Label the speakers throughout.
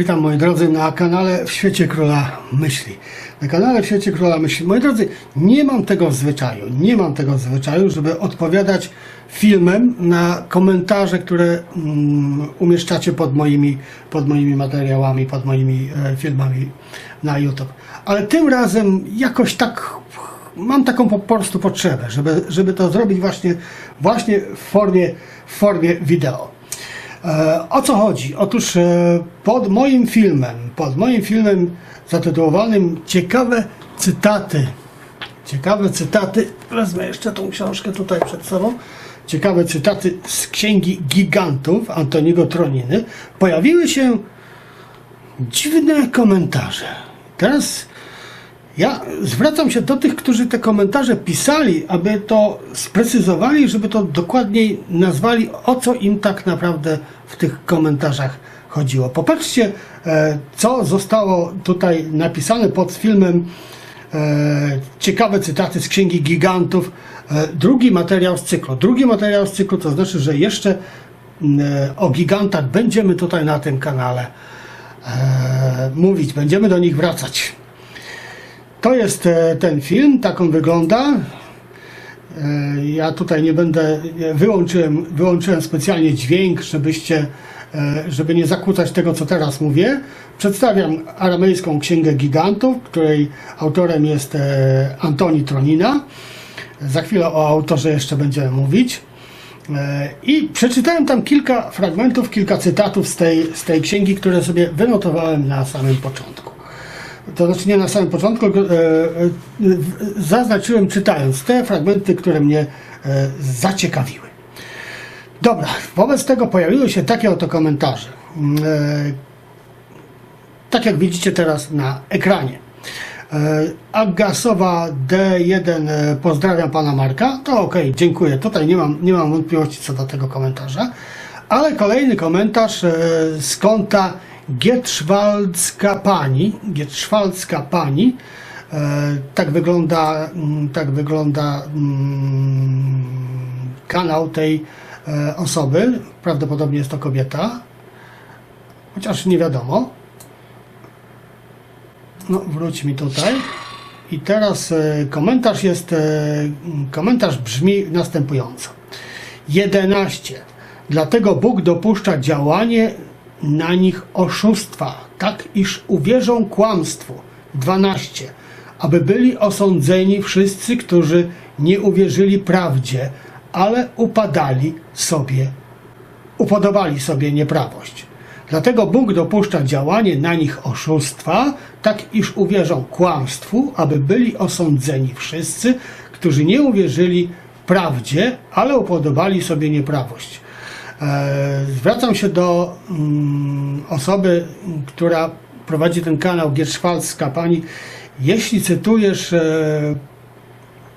Speaker 1: Witam moi drodzy na kanale W Świecie Króla Myśli. Na kanale W Świecie Króla Myśli. Moi drodzy, nie mam tego w zwyczaju, nie mam tego w zwyczaju, żeby odpowiadać filmem na komentarze, które mm, umieszczacie pod moimi, pod moimi materiałami, pod moimi e, filmami na YouTube. Ale tym razem jakoś tak mam taką po prostu potrzebę, żeby, żeby to zrobić właśnie, właśnie w formie, w formie wideo. E, O co chodzi? Otóż e, pod moim filmem, pod moim filmem zatytułowanym Ciekawe cytaty, ciekawe cytaty, wezmę jeszcze tą książkę tutaj przed sobą, ciekawe cytaty z Księgi Gigantów Antoniego Troniny, pojawiły się dziwne komentarze. Teraz ja zwracam się do tych, którzy te komentarze pisali, aby to sprecyzowali, żeby to dokładniej nazwali, o co im tak naprawdę w tych komentarzach chodziło. Popatrzcie, e, co zostało tutaj napisane pod filmem e, Ciekawe cytaty z Księgi Gigantów. E, Drugi materiał z cyklu. Drugi materiał z cyklu to znaczy, że jeszcze o gigantach będziemy tutaj na tym kanale mówić, będziemy do nich wracać. To jest e, ten film, tak on wygląda. E, Ja tutaj nie będę, wyłączyłem, wyłączyłem specjalnie dźwięk, żebyście, e, żeby nie zakłócać tego, co teraz mówię. Przedstawiam aramejską księgę gigantów, której autorem jest Antoni Tronina. Za chwilę o autorze jeszcze będziemy mówić. I przeczytałem tam kilka fragmentów, kilka cytatów z tej, z tej księgi, które sobie wynotowałem na samym początku to znaczy nie na samym początku, e, e, zaznaczyłem czytając te fragmenty, które mnie e, zaciekawiły. Dobra, wobec tego pojawiły się takie oto komentarze. Mm, tak jak widzicie teraz na ekranie. Agasowa D1 e, pozdrawiam pana Marka. To ok, dziękuję. Tutaj nie mam, nie mam wątpliwości co do tego komentarza. Ale kolejny komentarz z konta Gietrzwaldzka Pani. Gietrzwaldzka Pani. E, Tak wygląda, mm, tak wygląda mm, kanał tej e, osoby. Prawdopodobnie jest to kobieta. Chociaż nie wiadomo. No, wróć mi tutaj. I teraz e, komentarz jest, komentarz brzmi następująco. 11. Dlatego Bóg dopuszcza działanie na nich oszustwa, tak iż uwierzą kłamstwu. 12. Aby byli osądzeni wszyscy, którzy nie uwierzyli prawdzie, ale upadali sobie upodobali sobie nieprawość. Dlatego Bóg dopuszcza działanie na nich oszustwa, tak iż uwierzą kłamstwu, aby byli osądzeni wszyscy, którzy nie uwierzyli prawdzie, ale upodobali sobie nieprawość. E, Zwracam się do mm, osoby, która prowadzi ten kanał Gierszwalska Pani. Jeśli cytujesz e,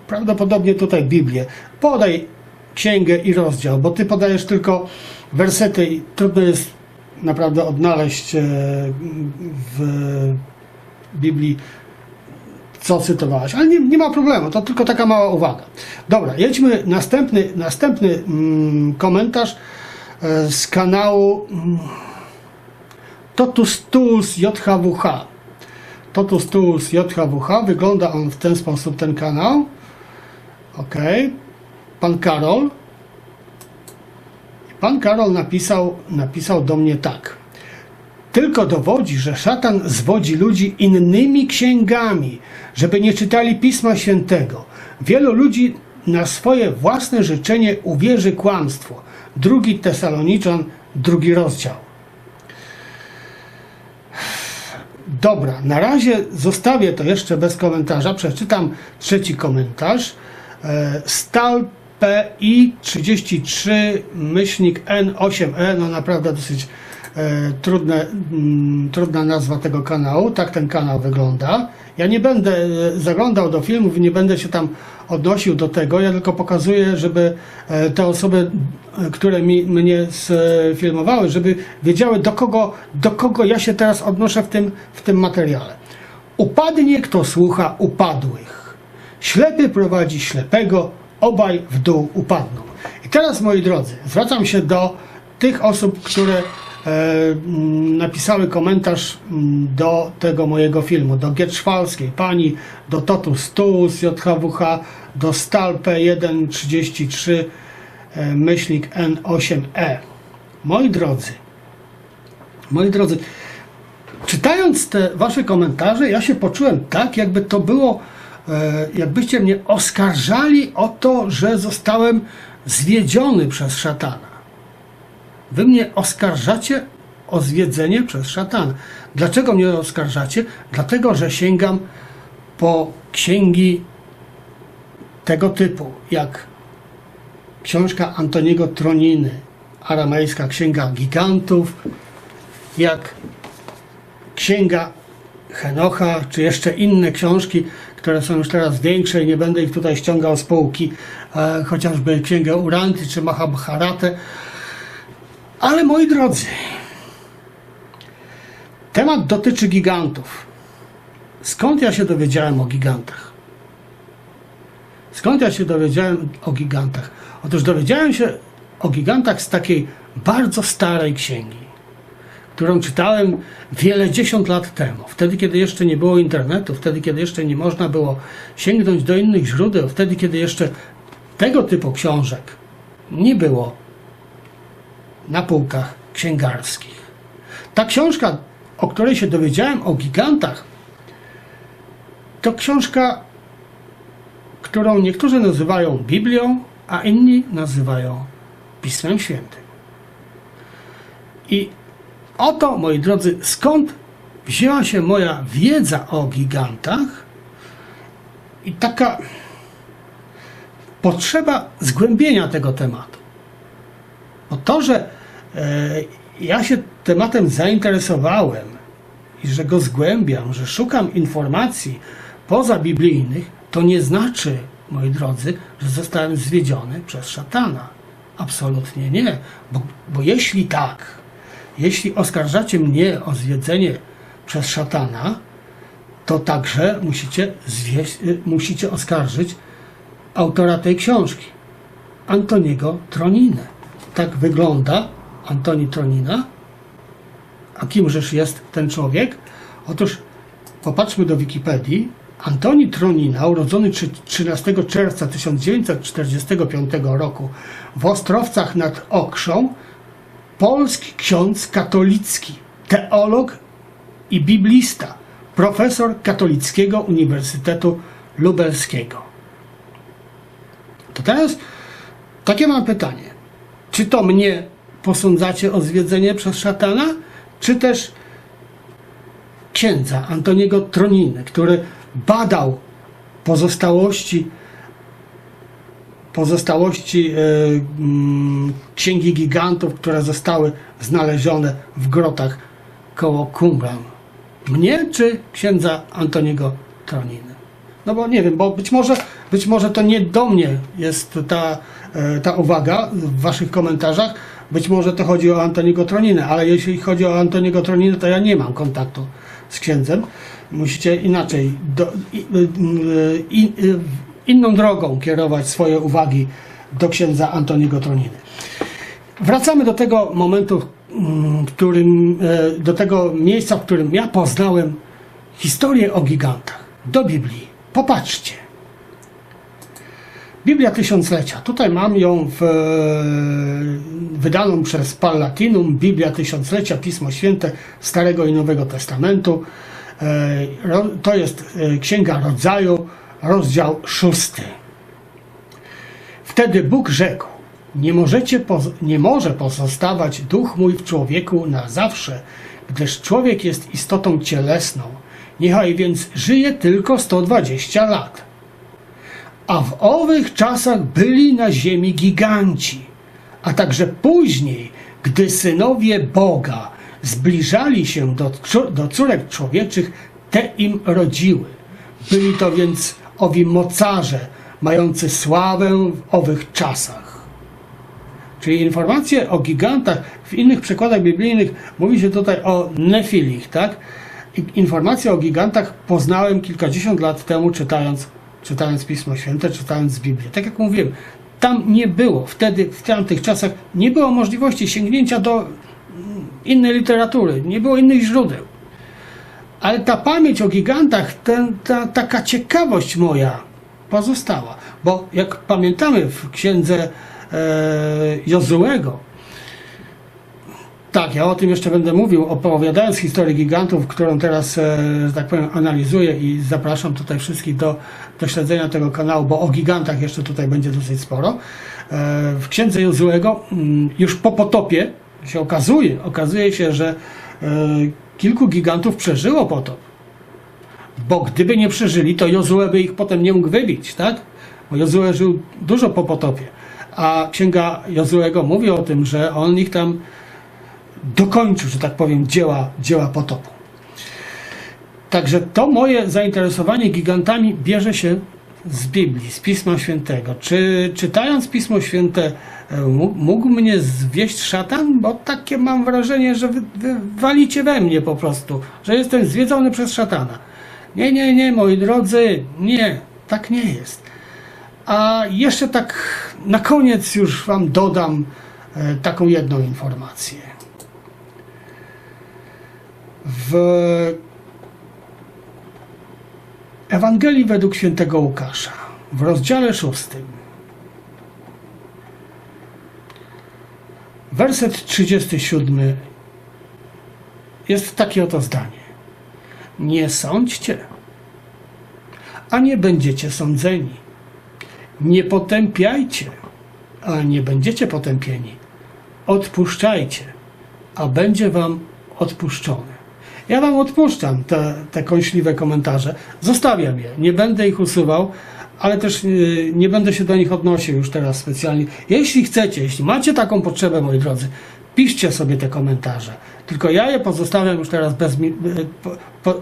Speaker 1: prawdopodobnie tutaj Biblię. Podaj księgę i rozdział, bo ty podajesz tylko wersety i trudno jest naprawdę odnaleźć e, w Biblii co cytowałaś, ale nie, nie ma problemu, to tylko taka mała uwaga. Dobra, jedźmy następny, następny mm, komentarz z kanału mm, Totus Tools JHWH. Totus Tools JHWH, wygląda on w ten sposób, ten kanał. Ok. Pan Karol. Pan Karol napisał, napisał do mnie tak. Tylko dowodzi, że szatan zwodzi ludzi innymi księgami, żeby nie czytali Pisma Świętego. Wielu ludzi na swoje własne życzenie uwierzy kłamstwu. Drugi Tesaloniczan, drugi rozdział. Dobra, na razie zostawię to jeszcze bez komentarza. Przeczytam trzeci komentarz. E, Stal PI 33 myślnik N8E, no naprawdę dosyć e, trudne, mm, trudna nazwa tego kanału. Tak ten kanał wygląda. Ja nie będę e, zaglądał do filmów, nie będę się tam odnosił do tego. Ja tylko pokazuję, żeby e, te osoby, e, które mi, mnie sfilmowały, żeby wiedziały do kogo, do kogo ja się teraz odnoszę w tym, w tym materiale. Upadnie kto słucha upadłych. Ślepy prowadzi ślepego, obaj w dół upadną. I teraz, moi drodzy, zwracam się do tych osób, które napisały komentarz mm, do tego mojego filmu, do Gietrzwalskiej pani, do Totus Tuus JHWH, do Stalpe 133 e, myślnik N8E. Moi drodzy, moi drodzy, czytając te wasze komentarze, ja się poczułem tak, jakby to było, e, jakbyście mnie oskarżali o to, że zostałem zwiedziony przez szatana. Wy mnie oskarżacie o zwiedzenie przez szatana. Dlaczego mnie oskarżacie? Dlatego, że sięgam po księgi tego typu, jak książka Antoniego Troniny, aramejska księga gigantów, jak księga Henocha, czy jeszcze inne książki, które są już teraz większe i nie będę ich tutaj ściągał z półki, e, chociażby księgę Uranty czy Mahabharatę. Ale moi drodzy, temat dotyczy gigantów. Skąd ja się dowiedziałem o gigantach? Skąd ja się dowiedziałem o gigantach? Otóż dowiedziałem się o gigantach z takiej bardzo starej księgi, którą czytałem wiele dziesiąt lat temu. Wtedy, kiedy jeszcze nie było internetu, wtedy, kiedy jeszcze nie można było sięgnąć do innych źródeł, wtedy, kiedy jeszcze tego typu książek nie było na półkach księgarskich. Ta książka, o której się dowiedziałem o gigantach, to książka, którą niektórzy nazywają Biblią, a inni nazywają Pismem Świętym. I oto, moi drodzy, skąd wzięła się moja wiedza o gigantach i taka potrzeba zgłębienia tego tematu. Bo to, że e, ja się tematem zainteresowałem i że go zgłębiam, że szukam informacji poza biblijnych, to nie znaczy, moi drodzy, że zostałem zwiedziony przez szatana. Absolutnie nie. Bo, bo jeśli tak, jeśli oskarżacie mnie o zwiedzenie przez szatana, to także musicie, zwieść, y, musicie oskarżyć autora tej książki, Antoniego Troninę. Tak wygląda Antoni Tronina. A kimżeż jest ten człowiek? Otóż popatrzmy do Wikipedii. Antoni Tronina, urodzony trzy- 13 czerwca 1945 roku w Ostrowcach nad Okrzą, polski ksiądz katolicki, teolog i biblista, profesor Katolickiego Uniwersytetu Lubelskiego. To teraz takie mam pytanie. Czy to mnie posądzacie o zwiedzenie przez szatana, czy też księdza Antoniego Troniny, który badał pozostałości pozostałości e, mm, księgi gigantów, które zostały znalezione w grotach koło Qumran. Mnie czy księdza Antoniego Troniny? No bo nie wiem, bo być może, być może to nie do mnie jest ta, ta uwaga w waszych komentarzach, być może to chodzi o Antoniego Troninę, ale jeśli chodzi o Antoniego Troninę, to ja nie mam kontaktu z księdzem. Musicie inaczej, do, i, y, i, y, inną drogą kierować swoje uwagi do księdza Antoniego Troniny. Wracamy do tego momentu, mm, którym, e, do tego miejsca, w którym ja poznałem historię o gigantach. Do Biblii. Popatrzcie. Biblia Tysiąclecia. Tutaj mam ją w, e, wydaną przez Pallatinum. Biblia Tysiąclecia, Pismo Święte Starego i Nowego Testamentu. E, To jest e, Księga Rodzaju, rozdział szósty. Wtedy Bóg rzekł: nie, możecie nie może pozostawać duch mój w człowieku na zawsze, gdyż człowiek jest istotą cielesną. Niechaj więc żyje tylko 120 lat. A w owych czasach byli na ziemi giganci, a także później, gdy synowie Boga zbliżali się do, do córek człowieczych, te im rodziły. Byli to więc owi mocarze, mający sławę w owych czasach. Czyli informacje o gigantach w innych przykładach biblijnych mówi się tutaj o nefilich, tak? Informacje o gigantach poznałem kilkadziesiąt lat temu czytając, czytając Pismo Święte, czytając Biblię. Tak jak mówiłem, tam nie było, wtedy w tamtych czasach nie było możliwości sięgnięcia do innej literatury, nie było innych źródeł. Ale ta pamięć o gigantach, ten, ta, taka ciekawość moja pozostała. Bo jak pamiętamy w księdze e, tak, ja o tym jeszcze będę mówił, opowiadając historię gigantów, którą teraz, e, że tak powiem, analizuję i zapraszam tutaj wszystkich do, do śledzenia tego kanału, bo o gigantach jeszcze tutaj będzie dosyć sporo. E, W księdze Jozułego mm, już po potopie się okazuje, okazuje się, że e, kilku gigantów przeżyło potop. Bo gdyby nie przeżyli, to Jozue by ich potem nie mógł wybić, tak? Bo Jozue żył dużo po potopie. A księga Jozuego mówi o tym, że on ich tam dokończył, że tak powiem, dzieła, dzieła potopu. Także to moje zainteresowanie gigantami bierze się z Biblii, z Pisma Świętego. Czy czytając Pismo Święte e, mógł, mnie zwieść szatan? Bo takie mam wrażenie, że wy, wy walicie we mnie po prostu, że jestem zwiedzony przez szatana. Nie, nie, nie, moi drodzy, nie, tak nie jest. A jeszcze tak na koniec już Wam dodam e, taką jedną informację. W Ewangelii według świętego Łukasza, w rozdziale szóstym, werset 37 jest takie oto zdanie. Nie sądźcie, a nie będziecie sądzeni. Nie potępiajcie, a nie będziecie potępieni. Odpuszczajcie, a będzie wam odpuszczone. Ja wam odpuszczam te, te kąśliwe komentarze. Zostawiam je. Nie będę ich usuwał, ale też yy, nie będę się do nich odnosił już teraz specjalnie. Jeśli chcecie, jeśli macie taką potrzebę, moi drodzy, piszcie sobie te komentarze. Tylko ja je pozostawiam już teraz bez, yy, po, po,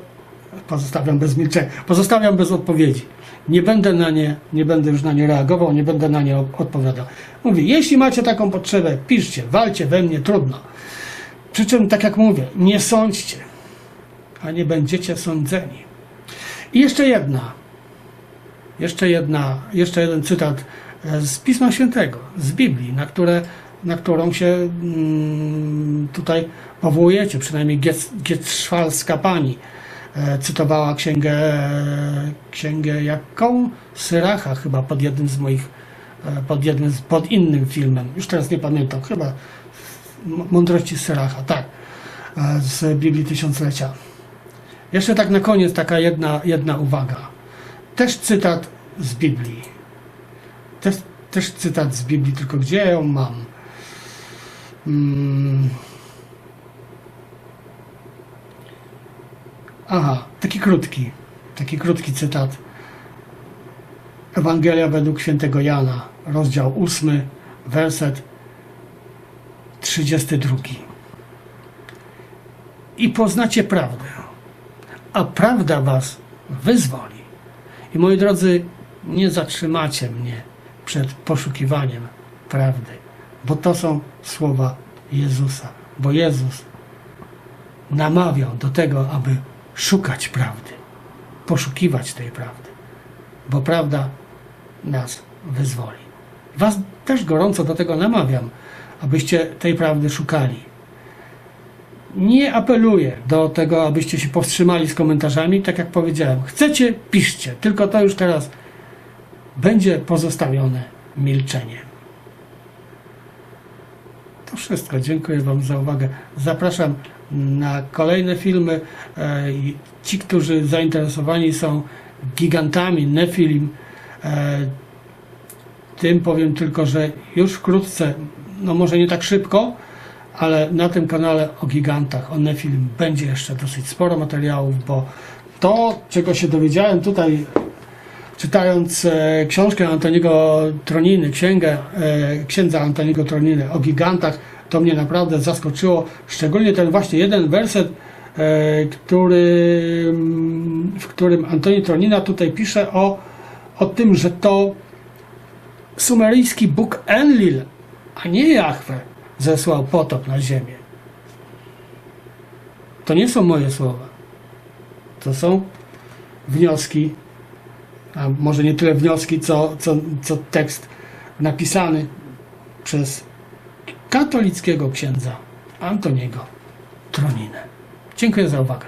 Speaker 1: pozostawiam bez milczenia, pozostawiam bez odpowiedzi. Nie będę na nie, nie będę już na nie reagował, nie będę na nie odpowiadał. Mówię, jeśli macie taką potrzebę, piszcie, walcie we mnie, trudno. Przy czym, tak jak mówię, nie sądźcie, a nie będziecie sądzeni. I jeszcze jedna, jeszcze jedna, jeszcze jeden cytat e, z Pisma Świętego, z Biblii, na, które, na którą się mm, tutaj powołujecie, przynajmniej Gietrzwalska pani e, cytowała księgę, księgę jaką? Syracha chyba pod jednym z moich, e, pod jednym, pod innym filmem, już teraz nie pamiętam, chyba Mądrości Syracha, tak, z Biblii Tysiąclecia. Jeszcze tak na koniec taka jedna, jedna uwaga. Też cytat z Biblii. Też, też cytat z Biblii, tylko gdzie ją mam? Mm. Aha, taki krótki, taki krótki cytat. Ewangelia według świętego Jana, rozdział 8, werset 32. I poznacie prawdę, a prawda was wyzwoli. I moi drodzy, nie zatrzymacie mnie przed poszukiwaniem prawdy, bo to są słowa Jezusa, bo Jezus namawiał do tego, aby szukać prawdy, poszukiwać tej prawdy, bo prawda nas wyzwoli. Was też gorąco do tego namawiam, abyście tej prawdy szukali. Nie apeluję do tego, abyście się powstrzymali z komentarzami, tak jak powiedziałem. Chcecie, piszcie, tylko to już teraz będzie pozostawione milczeniem. To wszystko. Dziękuję Wam za uwagę. Zapraszam na kolejne filmy. E, Ci, którzy zainteresowani są gigantami Nefilim, e, tym powiem tylko, że już wkrótce, no może nie tak szybko, ale na tym kanale o gigantach, o Nefilim będzie jeszcze dosyć sporo materiałów, bo to, czego się dowiedziałem tutaj, czytając e, książkę Antoniego Troniny, księgę e, księdza Antoniego Troniny o gigantach, to mnie naprawdę zaskoczyło, szczególnie ten właśnie jeden werset, e, który, w którym Antoni Tronina tutaj pisze o, o tym, że to sumeryjski Bóg Enlil, a nie Jahwe, zesłał potop na ziemię. To nie są moje słowa. To są wnioski, a może nie tyle wnioski, co, co, co tekst napisany przez katolickiego księdza Antoniego troninę. Dziękuję za uwagę.